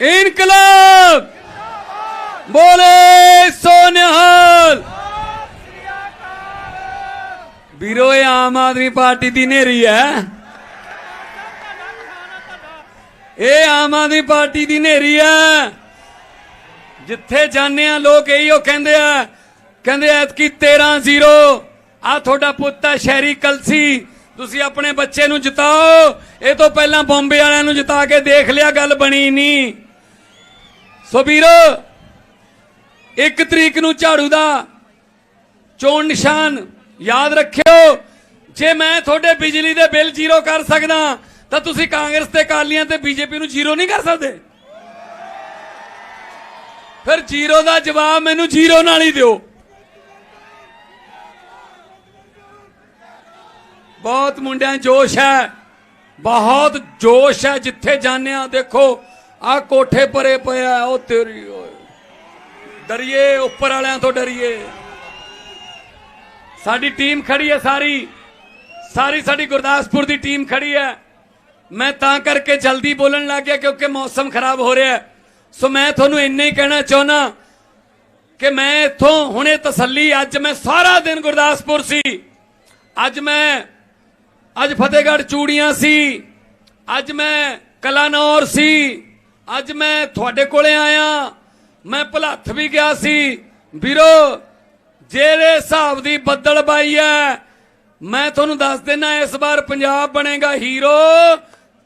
ਇਨਕਲਾਬ। ਬੋਲੇ ਸੋਨਿਹਾਲ। ਵੀਰੋ, ਇਹ ਆਮ ਆਦਮੀ ਪਾਰਟੀ ਦੀ ਨੇਰੀ ਹੈ। ਇਹ ਆਮ ਆਦਮੀ ਪਾਰਟੀ ਦੀ ਨੇਰੀ ਹੈ। ਜਿੱਥੇ ਜਾਂਦੇ ਆ, ਲੋਕ ਇਹੋ ਕਹਿੰਦੇ ਆ, ਕਹਿੰਦੇ ਐਤਕੀ 13 0 ਆ ਤੁਹਾਡਾ ਪੁੱਤ ਹੈ ਸ਼ਹਿਰੀ ਕਲਸੀ। ਤੁਸੀਂ ਆਪਣੇ ਬੱਚੇ ਨੂੰ ਜਿਤਾਓ। ਇਹ ਤੋਂ ਪਹਿਲਾਂ ਬੰਬੇ ਵਾਲਿਆਂ ਨੂੰ ਜਿਤਾ ਕੇ ਦੇਖ ਲਿਆ, ਗੱਲ ਬਣੀ ਨਹੀਂ। ਸੋ ਵੀਰੋ, ਇੱਕ ਤਰੀਕ ਨੂੰ ਝਾੜੂ ਦਾ ਚੋਣ ਨਿਸ਼ਾਨ ਯਾਦ ਰੱਖਿਓ। ਜੇ ਮੈਂ ਤੁਹਾਡੇ ਬਿਜਲੀ ਦੇ ਬਿੱਲ ਜ਼ੀਰੋ ਕਰ ਸਕਦਾ, ਤਾਂ ਤੁਸੀਂ ਕਾਂਗਰਸ ਤੇ ਕਾਲੀਆਂ ਤੇ ਬੀਜੇਪੀ ਨੂੰ ਜ਼ੀਰੋ ਨਹੀਂ ਕਰ ਸਕਦੇ। ਫਿਰ ਜ਼ੀਰੋ ਦਾ ਜਵਾਬ ਮੈਨੂੰ ਜ਼ੀਰੋ ਨਾਲ ਹੀ ਦਿਓ। ਬਹੁਤ ਮੁੰਡਿਆਂ ਜੋਸ਼ ਹੈ। ਬਹੁਤ ਜੋਸ਼ ਹੈ ਜਿੱਥੇ ਜਾਂਦੇ ਆ, ਦੇਖੋ। ਆ ਕੋਠੇ ਪਰੇ ਪਿਆ, ਉਹ ਤੇਰੀ ਓਏ। ਡਰੀਏ, ਉੱਪਰ ਵਾਲਿਆਂ ਤੋਂ ਡਰੀਏ। ਸਾਡੀ ਟੀਮ ਖੜੀ ਹੈ ਸਾਰੀ। ਸਾਰੀ ਸਾਡੀ ਗੁਰਦਾਸਪੁਰ ਦੀ ਟੀਮ ਖੜੀ ਹੈ। ਮੈਂ ਤਾਂ ਕਰਕੇ ਜਲਦੀ ਬੋਲਣ ਲੱਗ ਗਿਆ ਕਿਉਂਕਿ ਮੌਸਮ ਖਰਾਬ ਹੋ ਰਿਹਾ ਸੋ ਮੈਂ ਤੁਹਾਨੂੰ ਇੰਨਾ ਹੀ ਕਹਿਣਾ ਚਾਹੁੰਦਾ ਕਿ ਮੈਂ ਇੱਥੋਂ ਹੁਣੇ ਤਸੱਲੀ, ਅੱਜ ਮੈਂ ਸਾਰਾ ਦਿਨ ਗੁਰਦਾਸਪੁਰ ਸੀ। ਅੱਜ ਮੈਂ, ਅੱਜ ਫਤਿਹਗੜ੍ਹ ਚੂੜੀਆਂ ਸੀ। ਅੱਜ ਮੈਂ ਕਲਾਨੌਰ ਸੀ। ਅੱਜ ਮੈਂ ਤੁਹਾਡੇ ਕੋਲੇ ਆਇਆ। ਮੈਂ ਭਲੱਥ ਵੀ ਗਿਆ ਸੀ। ਵੀਰੋ, ਜਿਹੜੇ ਹਿਸਾਬ ਦੀ ਬੱਦਲ ਬਾਈ ਹੈ, ਮੈਂ ਤੁਹਾਨੂੰ ਦੱਸ ਦਿੰਨਾ, ਇਸ ਵਾਰ ਪੰਜਾਬ ਬਣੇਗਾ ਹੀਰੋ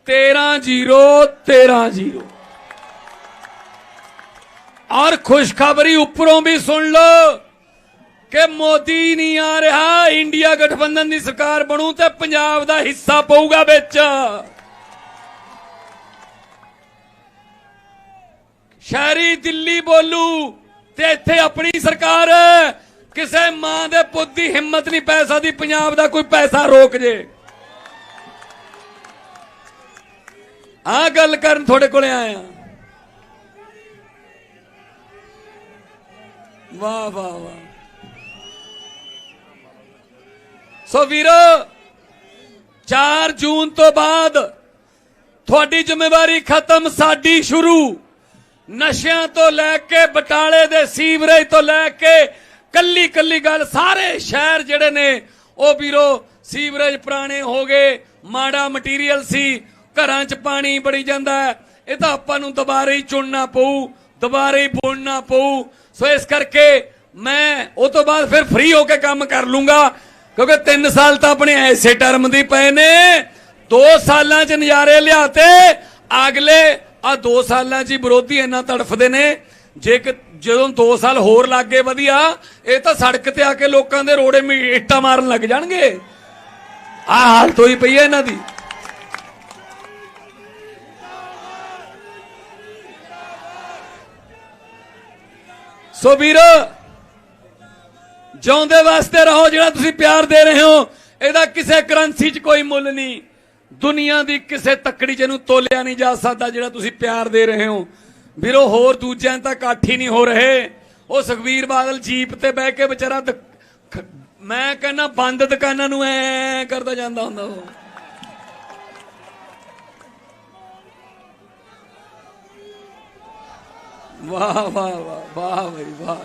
13 0 13 0 ਔਰ ਖੁਸ਼ਖਬਰੀ ਉੱਪਰੋਂ ਵੀ ਸੁਣ ਲਓ ਕਿ ਮੋਦੀ ਨਹੀਂ ਆ ਰਿਹਾ, ਇੰਡੀਆ ਗਠਬੰਧਨ ਦੀ ਸਰਕਾਰ ਬਣੂ ਤੇ ਪੰਜਾਬ ਦਾ ਹਿੱਸਾ ਪਊਗਾ ਵਿੱਚ। ਸ਼ਹਿਰੀ ਦਿੱਲੀ ਬੋਲੂ ਤੇ ਇੱਥੇ ਆਪਣੀ ਸਰਕਾਰ ਕਿਸੇ ਮਾਂ ਦੇ ਪੁੱਤ ਦੀ ਹਿੰਮਤ ਨਹੀਂ ਪੈ ਸਕਦੀ, ਪੰਜਾਬ ਦਾ ਕੋਈ ਪੈਸਾ ਰੋਕ ਜੇ। ਆ ਗੱਲ ਕਰਨ ਤੁਹਾਡੇ ਕੋਲੇ ਆਇਆ। ਵਾਹ ਵਾਹ ਵਾਹ। ਸੋ ਵੀਰੋ 4 ਜੂਨ ਤੋਂ ਬਾਅਦ ਤੁਹਾਡੀ ਜ਼ਿੰਮੇਵਾਰੀ ਖਤਮ, ਸਾਡੀ ਸ਼ੁਰੂ। ਨਸ਼ਿਆਂ ਤੋਂ ਲੈ ਕੇ, ਬਟਾਲੇ ਦੇ ਸੀਵਰੇਜ ਤੋਂ ਲੈ ਕੇ, ਕੱਲੀ ਕੱਲੀ ਗੱਲ, ਸਾਰੇ ਸ਼ਹਿਰ ਜਿਹੜੇ ਨੇ, ਉਹ ਵੀਰੋ, ਸੀਵਰੇਜ ਪੁਰਾਣੇ ਹੋ ਗਏ, ਮਾੜਾ ਮਟੀਰੀਅਲ ਸੀ, ਘਰਾਂ 'ਚ ਪਾਣੀ ਬੜੀ ਜਾਂਦਾ ਇਹ ਤਾਂ ਆਪਾਂ ਨੂੰ ਦੁਬਾਰੇ ਹੀ ਚੁਣਨਾ ਪਊ, ਦੁਬਾਰੇ ਹੀ ਬੁਣਨਾ ਪਊ। ਸੋ ਇਸ ਕਰਕੇ ਮੈਂ ਉਹ ਤੋਂ ਬਾਅਦ ਫਿਰ ਫ੍ਰੀ ਹੋ ਕੇ ਕੰਮ ਕਰ ਲੂੰਗਾ, ਕਿਉਂਕਿ 3 ਸਾਲ ਤਾਂ ਆਪਣੇ ਐਸੇ ਟਰਮ ਦੀ ਪਏ ਨੇ 2 ਸਾਲਾਂ 'ਚ ਨਜ਼ਾਰੇ ਲਿਆਤੇ ਅਗਲੇ ਆ 2 ਸਾਲਾਂ 'ਚ ਹੀ ਵਿਰੋਧੀ ਇੰਨਾ ਤੜਫਦੇ ਨੇ। ਜੇ ਕਿ ਜਦੋਂ 2 ਸਾਲ ਹੋਰ ਲੱਗ ਗਏ ਵਧੀਆ, ਇਹ ਤਾਂ ਸੜਕ ਤੇ ਆ ਕੇ ਲੋਕਾਂ ਦੇ ਰੋੜੇ ਮੀ ਇੱਟਾਂ ਮਾਰਨ ਲੱਗ ਜਾਣਗੇ। ਆ ਹਾਲਤ ਹੋਈ ਪਈ ਹੈ ਇਹਨਾਂ ਦੀ। ਸੋ ਵੀਰ, ਜਿਉਂਦੇ ਵਾਸਤੇ ਰਹੋ ਜਿਹੜਾ ਤੁਸੀਂ ਪਿਆਰ ਦੇ ਰਹੇ ਹੋ, ਇਹਦਾ ਕਿਸੇ ਕਰੰਸੀ 'ਚ ਕੋਈ ਮੁੱਲ ਨਹੀਂ। ਦੁਨੀਆ ਦੀ ਕਿਸੇ ਤੱਕੜੀ 'ਚ ਇਹਨੂੰ ਤੋਲਿਆ ਨਹੀਂ ਜਾ ਸਕਦਾ ਜਿਹੜਾ ਤੁਸੀਂ ਪਿਆਰ ਦੇ ਰਹੇ ਹੋ। ਵੀਰੋ, ਹੋਰ ਦੂਜਿਆਂ ਤਾਂ ਕਾਠੀ ਹੀ ਨਹੀਂ ਹੋ ਰਹੇ। ਉਹ ਸੁਖਵੀਰ ਬਾਦਲ ਜੀਪ ਤੇ ਬਹਿ ਕੇ ਵਿਚਾਰਾ ਦੁ- ਮੈਂ ਕਹਿੰਦਾ ਬੰਦ ਦੁਕਾਨਾਂ ਨੂੰ ਐ ਕਰਦਾ ਜਾਂਦਾ ਹੁੰਦਾ ਉਹ। ਵਾਹ ਵਾਹ ਵਾਹ ਵਾਹ ਬਈ, ਵਾਹ।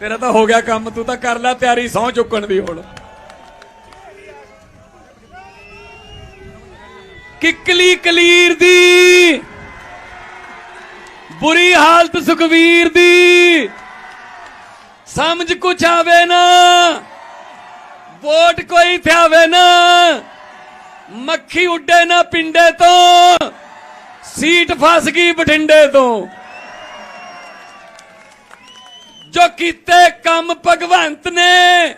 ਤੇਰਾ ਤਾਂ ਹੋ ਗਿਆ ਕੰਮ, ਤੂੰ ਤਾਂ ਕਰ ਲੈ ਤਿਆਰੀ, ਸਹੁੰ ਚੁੱਕਣ ਦੀ ਹੁਣ। ਕਿਕਲੀ ਕਲੀਰ ਦੀ, ਬੁਰੀ ਹਾਲਤ ਸੁਖਵੀਰ ਦੀ। ਸਮਝ ਕੁਛ ਆਵੇ ਨਾ, ਵੋਟ ਕੋਈ ਥਿਆਵੇ ਨਾ, ਮੱਖੀ ਉੱਡੇ ਨਾ ਪਿੰਡੇ ਤੋਂ, ਸੀਟ ਫਸ ਗਈ ਬਠਿੰਡੇ ਤੋਂ। ਜੋ ਕੀਤੇ ਕੰਮ ਭਗਵੰਤ ਨੇ,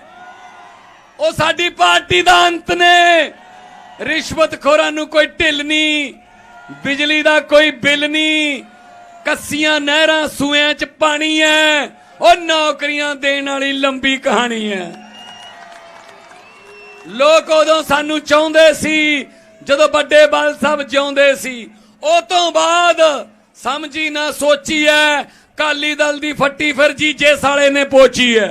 ਉਹ ਸਾਡੀ ਪਾਰਟੀ ਦਾ ਅੰਤ ਨੇ। ਰਿਸ਼ਵਤਖੋਰਾਂ ਨੂੰ ਕੋਈ ਢਿੱਲ ਨਹੀਂ, ਬਿਜਲੀ ਦਾ ਕੋਈ ਬਿੱਲ ਨਹੀਂ, ਕੱਸੀਆਂ ਨਹਿਰਾਂ ਸੂਇਆਂ 'ਚ ਪਾਣੀ ਹੈ ਉਹ ਨੌਕਰੀਆਂ ਦੇਣ ਵਾਲੀ ਲੰਬੀ ਕਹਾਣੀ ਹੈ ਲੋਕ ਉਦੋਂ ਸਾਨੂੰ ਚਾਹੁੰਦੇ ਸੀ, ਜਦੋਂ ਵੱਡੇ ਬਾਲ ਸਾਹਿਬ ਜਿਉਂਦੇ ਸੀ, ਉਹ ਤੋਂ ਬਾਅਦ ਸਮਝੀ ਨਾ ਸੋਚੀ ਐ ਕਾਲੀ ਦਲ ਦੀ ਫੱਟੀ ਫਿਰ ਜੀਜੇ ਸਾਲੇ ਨੇ ਪੋਚੀ ਐ।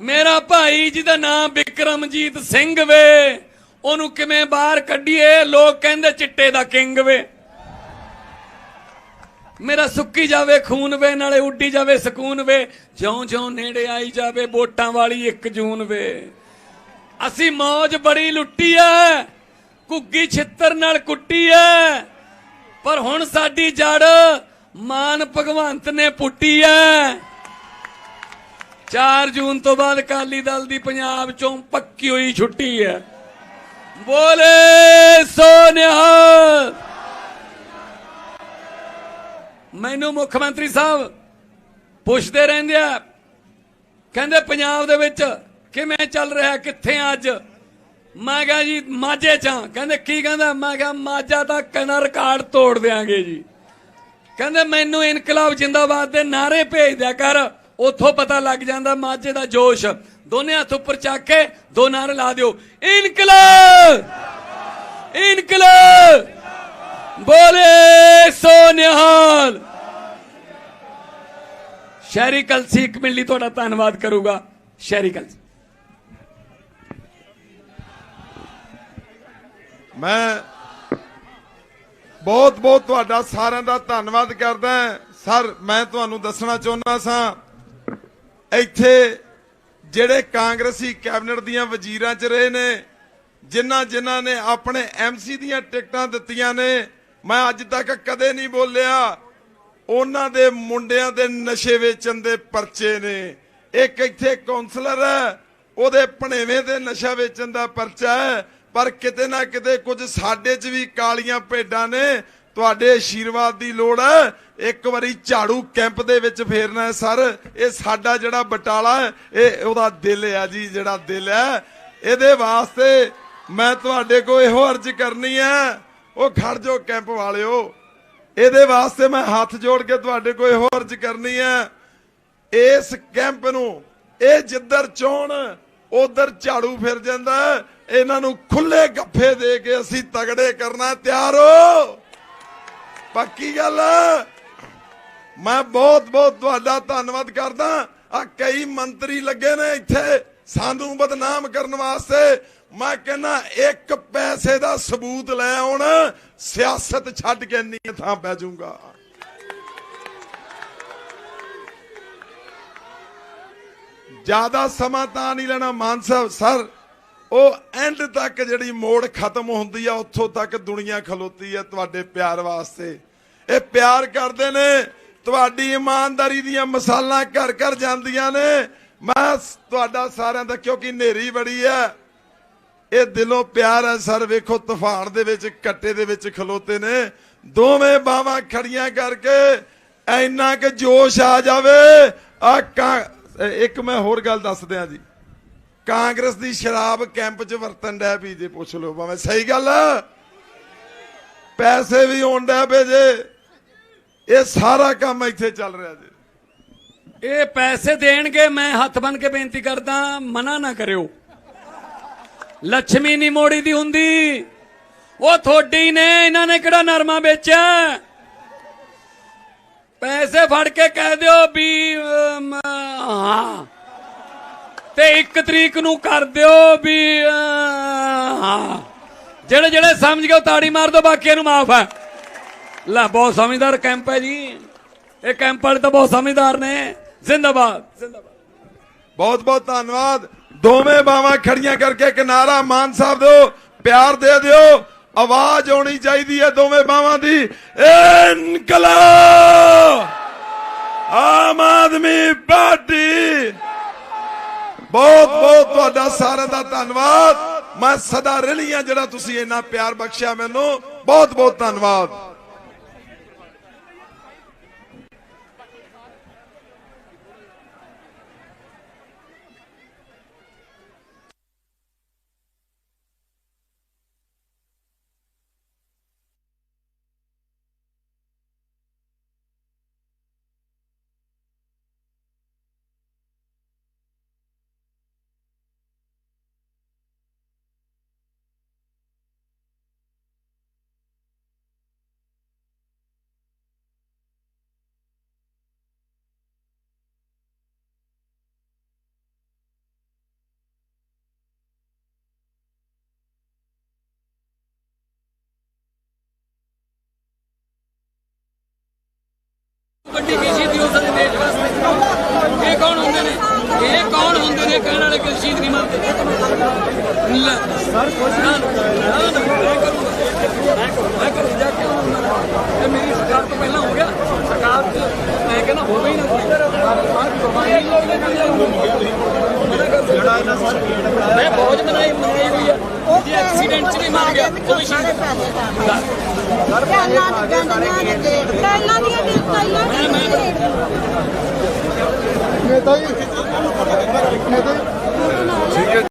ਮੇਰਾ ਭਾਈ ਜਿਹਦਾ ਨਾਮ ਵਿਕਰਮਜੀਤ ਸਿੰਘ ਵੇ। ਉਹਨੂੰ ਕਿਵੇਂ ਬਾਹਰ ਕੱਢੀਏ? ਲੋਕ ਕਹਿੰਦੇ ਚਿੱਟੇ ਦਾ ਕਿੰਗ ਵੇ। ਮੇਰਾ ਸੁੱਕੀ ਜਾਵੇ, ਖੂਨ ਵੇ, ਨਾਲੇ ਉੱਡੀ ਜਾਵੇ, ਸਕੂਨ ਵੇ। ਜਿਉਂ-ਜਿਉਂ ਨੇੜੇ ਆਈ ਜਾਵੇ, ਵੋਟਾਂ ਵਾਲੀ 1 ਜੂਨ ਵੇ। ਅਸੀਂ ਮੌਜ ਬੜੀ ਲੁੱਟੀ ਐ। ਕੁੱਗੀ ਛਿੱਤਰ ਨਾਲ ਕੁੱਟੀ ਐ। ਪਰ ਹੁਣ ਸਾਡੀ ਜੜ ਮਾਨ ਭਗਵੰਤ ਨੇ ਪੁੱਟੀ ਐ। 4 ਜੂਨ ਤੋਂ ਬਾਅਦ ਅਕਾਲੀ ਦਲ ਦੀ ਪੰਜਾਬ ਚੋਂ ਪੱਕੀ ਹੋਈ ਛੁੱਟੀ ਹੈ। ਬੋਲੇ ਸੋਨਿਆ। ਮੈਨੂੰ ਮੁੱਖ ਮੰਤਰੀ ਸਾਹਿਬ ਪੁੱਛਦੇ ਰਹਿੰਦੇ ਆ, ਕਹਿੰਦੇ ਪੰਜਾਬ ਦੇ ਵਿੱਚ ਕਿਵੇਂ ਚੱਲ ਰਿਹਾ, ਕਿੱਥੇ ਅੱਜ? ਮੈਂ ਕਿਹਾ ਜੀ, ਮਾਝੇ ਚ ਕਹਿੰਦੇ ਕੀ ਕਹਿੰਦਾ? ਮੈਂ ਕਿਹਾ ਮਾਝਾ ਤਾਂ ਕਹਿੰਦਾ ਰਿਕਾਰਡ ਤੋੜ ਦਿਆਂਗੇ ਜੀ। ਕਹਿੰਦੇ ਮੈਨੂੰ ਇਨਕਲਾਬ ਜਿੰਦਾਬਾਦ ਦੇ ਨਾਰੇ ਭੇਜ ਦਿਆ ਕਰ। ਉਥੋਂ ਪਤਾ ਲੱਗ ਜਾਂਦਾ ਮਾਝੇ ਦਾ ਜੋਸ਼। ਦੋਨੇ ਹੱਥ ਉੱਪਰ ਚੱਕ ਕੇ ਦੋ ਨਾਰੇ ਲਾ ਦਿਓ। ਇਨਕਲਾਬ! ਇਨਕਲਾਬ! ਬੋਲੇ ਸੋਨਿਹਾਲ! ਸ਼ਹਿਰੀ ਕਲਸੀ ਇੱਕ ਮਿੰਟ ਲਈ ਤੁਹਾਡਾ ਧੰਨਵਾਦ ਕਰੂਗਾ। ਸ਼ਹਿਰੀ ਕਲਸੀ। ਮੈਂ ਬਹੁਤ ਬਹੁਤ ਤੁਹਾਡਾ ਸਾਰਿਆਂ ਦਾ ਧੰਨਵਾਦ ਕਰਦਾ ਸਰ, ਮੈਂ ਤੁਹਾਨੂੰ ਦੱਸਣਾ ਚਾਹੁੰਦਾ ਸਾਂ ਇੱਥੇ ਜਿਹੜੇ ਕਾਂਗਰਸੀ ਕੈਬਨਿਟ ਦੀਆਂ ਵਜ਼ੀਰਾਂ ਚ ਰਹੇ ਨੇ, ਜਿਨ੍ਹਾਂ ਜਿਨ੍ਹਾਂ ਨੇ ਆਪਣੇ ਐਮਸੀ ਦੀਆਂ ਟਿਕਟਾਂ ਦਿੱਤੀਆਂ ਨੇ, ਮੈਂ ਅੱਜ ਤੱਕ ਕਦੇ ਨਹੀਂ ਬੋਲਿਆ, ਉਹਨਾਂ ਦੇ ਮੁੰਡਿਆਂ ਦੇ ਨਸ਼ੇ ਵੇਚਣ ਦੇ ਪਰਚੇ ਨੇ। ਇੱਕ ਇੱਥੇ ਕਾਉਂਸਲਰ ਹੈ, ਉਹਦੇ ਭਣੇਵੇਂ ਦੇ ਨਸ਼ਾ ਵੇਚਣ ਦਾ ਪਰਚਾ ਹੈ, ਪਰ ਕਿਤੇ ਨਾ ਕਿਤੇ ਕੁਝ ਸਾਡੇ 'ਚ ਵੀ ਕਾਲੀਆਂ ਭੇਡਾਂ ਨੇ ਤੁਹਾਡੇ ਆਸ਼ੀਰਵਾਦ ਦੀ ਲੋੜ ਹੈ। ਇੱਕ ਵਾਰੀ ਝਾੜੂ ਕੈਂਪ ਦੇ ਵਿੱਚ ਫੇਰਨਾ ਹੈ ਸਰ। ਇਹ ਸਾਡਾ ਜਿਹੜਾ ਬਟਾਲਾ ਹੈ, ਇਹ ਉਹਦਾ ਦਿਲ ਹੈ ਜੀ, ਜਿਹੜਾ ਦਿਲ ਹੈ। ਇਹਦੇ ਵਾਸਤੇ ਮੈਂ ਤੁਹਾਡੇ ਕੋਲ ਇਹੋ ਅਰਜ਼ ਕਰਨੀ ਹੈ। ਉਹ ਖੜ ਜੋ ਕੈਂਪ ਵਾਲਿਓ। ਇਹਦੇ ਵਾਸਤੇ ਮੈਂ ਹੱਥ ਜੋੜ ਕੇ ਤੁਹਾਡੇ ਕੋਲ ਇਹੋ ਅਰਜ਼ ਕਰਨੀ ਹੈ। ਇਸ ਕੈਂਪ ਨੂੰ, ਇਹ ਜਿੱਧਰ ਚੋਣ, ਉਧਰ ਝਾੜੂ ਫਿਰ ਜਾਂਦਾ ਇਹਨਾਂ ਨੂੰ ਖੁੱਲੇ ਗੱਫੇ ਦੇ ਕੇ ਅਸੀਂ ਤਗੜੇ ਕਰਨਾ ਤਿਆਰ ਹੋ! ਪੱਕੀ ਗੱਲ ਮੈਂ ਬਹੁਤ ਬਹੁਤ ਤੁਹਾਡਾ ਧੰਨਵਾਦ ਕਰਦਾ। ਆ ਕਈ ਮੰਤਰੀ ਲੱਗੇ ਨੇ ਇੱਥੇ ਸਾਨੂੰ ਬਦਨਾਮ ਕਰਨ ਵਾਸਤੇ। ਮੈਂ ਕਹਿੰਦਾ ਇੱਕ ਪੈਸੇ ਦਾ ਸਬੂਤ ਲੈ ਆਉਣ, ਸਿਆਸਤ ਛੱਡ ਕੇ ਨਹੀਂ ਥਾਂ ਪੈ ਜਾਊਗਾ। ਜ਼ਿਆਦਾ ਸਮਾਂ ਤਾਂ ਨਹੀਂ ਲੈਣਾ ਮਾਨ ਸਾਹਿਬ, ਸਰ। ਉਹ ਐਂਡ ਤੱਕ ਜਿਹੜੀ ਮੋੜ ਖਤਮ ਹੁੰਦੀ ਆ, ਉੱਥੋਂ ਤੱਕ ਦੁਨੀਆ ਖਲੋਤੀ ਆ ਤੁਹਾਡੇ ਪਿਆਰ ਵਾਸਤੇ। ਇਹ ਪਿਆਰ ਕਰਦੇ ਨੇ, ਤੁਹਾਡੀ ਇਮਾਨਦਾਰੀ ਦੀਆਂ ਮਸਾਲਾਂ ਘਰ ਘਰ ਜਾਂਦੀਆਂ ਨੇ। ਮੈਂ ਤੁਹਾਡਾ ਸਾਰਿਆਂ ਦਾ, ਕਿਉਂਕਿ ਨੇਰੀ ਬੜੀ ਆ, ਇਹ ਦਿਲੋਂ ਪਿਆਰ ਹੈ ਸਰ, ਵੇਖੋ ਤੂਫਾਨ ਦੇ ਵਿੱਚ, ਕੱਟੇ ਦੇ ਵਿੱਚ ਖਲੋਤੇ ਨੇ। ਦੋਵੇਂ ਬਾਹਾਂ ਖੜੀਆਂ ਕਰਕੇ ਇੰਨਾ ਕਿ ਜੋਸ਼ ਆ ਜਾਵੇ। ਆ ਇੱਕ ਮੈਂ ਹੋਰ ਗੱਲ ਦੱਸ ਦਿਆਂ ਜੀ। ਕਾਂਗਰਸ ਦੀ ਸ਼ਰਾਬ ਕੈਂਪ 'ਚ ਵਰਤਨ ਡੈ ਵੀ ਜੇ, ਪੁੱਛ ਲਓ ਭਾਵੇਂ ਸਹੀ ਗੱਲ ਪੈਸੇ ਵੀ ਹੋਣ ਡੈ ਪਏ ਜੇ। ਇਹ ਸਾਰਾ ਕੰਮ ਇੱਥੇ ਚੱਲ ਰਿਹਾ ਜੀ। ਇਹ ਪੈਸੇ ਦੇਣਗੇ, ਮੈਂ ਹੱਥ ਬੰਨ ਕੇ ਬੇਨਤੀ ਕਰਦਾ, ਮਨਾ ਨਾ ਕਰਿਓ। ਲక్ష్ਮੀ ਨਹੀਂ ਮੋੜੀ ਦੀ ਹੁੰਦੀ। ਉਹ ਥੋੜੀ ਨੇ, ਇਹਨਾਂ ਨੇ ਕਿਹੜਾ ਨਰਮਾ ਵੇਚਿਆ? ਪੈਸੇ ਫੜ ਕੇ ਕਹਿ ਦਿਓ ਵੀ ਹਾਂ। ਤੇ 1 ਤਰੀਕ ਨੂੰ ਕਰ ਦਿਓ ਵੀ ਹਾਂ। ਜਿਹੜੇ ਜਿਹੜੇ ਸਮਝ ਗਏ ਤਾੜੀ ਮਾਰ ਦਿਓ, ਬਾਕੀਆਂ ਨੂੰ ਮਾਫ ਹੈ। ਲੈ, ਬਹੁਤ ਸਮਝਦਾਰ ਕੈਂਪ ਹੈ ਜੀ। ਇਹ ਕੈਂਪ ਵਾਲੇ ਤਾਂ ਬਹੁਤ ਸਮਝਦਾਰ ਨੇ। ਜ਼ਿੰਦਾਬਾਦ। ਜ਼ਿੰਦਾਬਾਦ ਬਹੁਤ ਬਹੁਤ ਧੰਨਵਾਦ। ਦੋਵੇਂ ਬਾਵਾਂ ਖੜੀਆਂ ਕਰਕੇ ਕਿਨਾਰਾ ਮਾਨ ਸਾਹਿਬ ਦਿਓ, ਪਿਆਰ ਦੇ ਦਿਓ। ਆਵਾਜ਼ ਆਉਣੀ ਚਾਹੀਦੀ ਹੈ ਦੋਵੇਂ ਬਾਵਾਂ ਦੀ। ਇਨਕਲਾਬ! ਆਮ ਆਦਮੀ ਪਾਰਟੀ! ਬਹੁਤ ਬਹੁਤ ਤੁਹਾਡਾ ਸਾਰਿਆਂ ਦਾ ਧੰਨਵਾਦ। ਮੈਂ ਸਦਾ ਰਲੀਆਂ ਜਿਹੜਾ ਤੁਸੀਂ ਇੰਨਾ ਪਿਆਰ ਬਖਸ਼ਿਆ ਮੈਨੂੰ, ਬਹੁਤ ਬਹੁਤ ਧੰਨਵਾਦ। ਵੱਡੀ ਕੀ ਸ਼ਹੀਦੀ ਹੋ ਸਕਦੀ ਦੇਸ਼ ਵਾਸਤੇ ਇਹ ਕੌਣ ਹੁੰਦੇ ਨੇ? ਇਹ ਕੌਣ ਹੁੰਦੇ ਨੇ ਕਹਿਣ ਵਾਲੇ ਕਿ ਸ਼ਹੀਦ ਨਹੀਂ ਮੰਨਦੇ? ਸਰ ਕੁਝ ਨਾ ਨਾ ਮੈਂ ਕਰੂੰਗਾ। ਮੈਂ ਕਰੂੰ ਇਹ ਮੇਰੀ ਸਰਕਾਰ ਤੋਂ ਪਹਿਲਾਂ ਹੋ ਗਿਆ। ਸਰਕਾਰ ਮੈਂ ਕਹਿੰਦਾ ਹੋਵੇ ਹੀ ਨਾ ਕੋਈ ਮੈਂ ਬਹੁਤ ਮਨਾਈ ਮਨਾਈ ਹੋਈ ਆ। ਜੇ ਐਕਸੀਡੈਂਟ ਚ ਵੀ ਮਰ ਗਿਆ, ਉਹ ਵੀ ਸ਼ਹੀਦ ਪਹਿਲਾਂ ਦੀਆਂ ਪਹਿਲਾਂ ਦੀਆਂ ਪਹਿਲਾਂ ਦੀਆਂ ਨੇਤਾ ਜੀ ਨੇਤਾ ਜੀ।